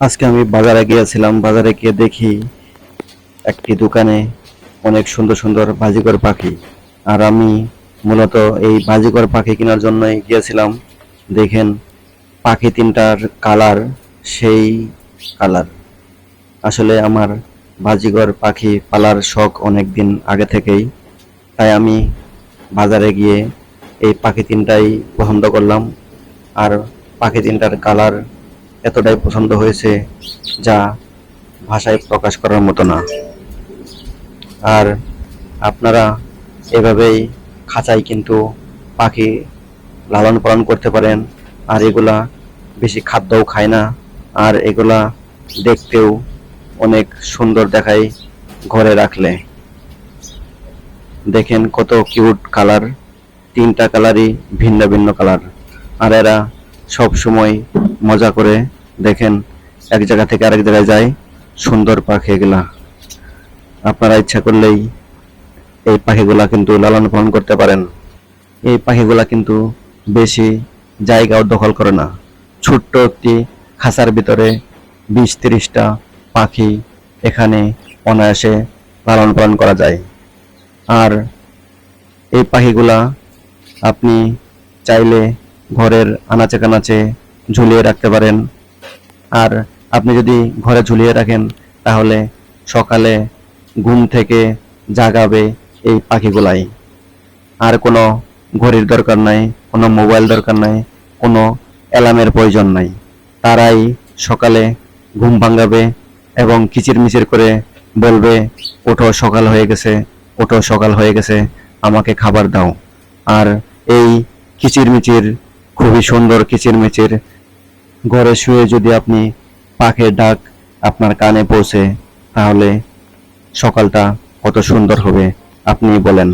আজকে আমি বাজারে গিয়েছিলাম, বাজারে গিয়ে দেখি একটি দোকানে অনেক সুন্দর সুন্দর বাজিকর পাখি। আর আমি মূলত এই বাজিকর পাখি কেনার জন্যই গিয়েছিলাম। দেখেন, পাখি তিনটার কালার সেই কালার। আসলে আমার বাজিকর পাখি পালার শখ অনেক দিন আগে থেকেই। তাই আমি বাজারে গিয়ে এই পাখি তিনটাই পছন্দ করলাম। আর পাখি তিনটার কালার এতটাই পছন্দ হয়েছে যা ভাষায় প্রকাশ করার মতো না। আর আপনারা এভাবেই খাঁচায় কিন্তু পাখি লালন পালন করতে পারেন, আর এগুলা বেশি খাদ্যও খায় না। আর এগুলা দেখতেও অনেক সুন্দর দেখায় ঘরে রাখলে। দেখেন কত কিউট কালার তিনটা কালারই ভিন্ন ভিন্ন কালার আর এরা সব সময় মজা করে দেখেন এক জায়গা থেকে আরেক জায়গায় যায়, সুন্দর পাখি এগুলা আপনারা ইচ্ছা করলেই এই পাখিগুলা কিন্তু লালন পালন করতে পারেন। এই পাখিগুলা কিন্তু বেশি জায়গাও দখল করে না। ছোট্ট একটি খাঁচার ভিতরে বিশ তিরিশটা পাখি এখানে অনায়াসে লালন পালন করা যায়। আর এই পাখিগুলা আপনি চাইলে ঘরের আনাচে কানাচে ঝুলিয়ে রাখতে পারেন। আর আপনি যদি ঘরে ঝুলিয়ে রাখেন, তাহলে সকালে ঘুম থেকে জাগাবে এই পাখিগুলাই। আর কোনো ঘড়ির দরকার নাই, কোনো মোবাইল দরকার নাই, কোনো অ্যালার্মের প্রয়োজন নাই। তারাই সকালে ঘুম ভাঙাবে এবং কিচিরমিচির করে বলবে, ওঠো, সকাল হয়ে গেছে, ওঠো, সকাল হয়ে গেছে, আমাকে খাবার দাও। আর এই কিচিরমিচির খুবই সুন্দর কিচিরমিচির ঘরে শুয়ে যদি আপনি পাখের ডাক আপনার কানে পৌঁছে, তাহলে সকালটা কত সুন্দর হবে আপনি বলেন।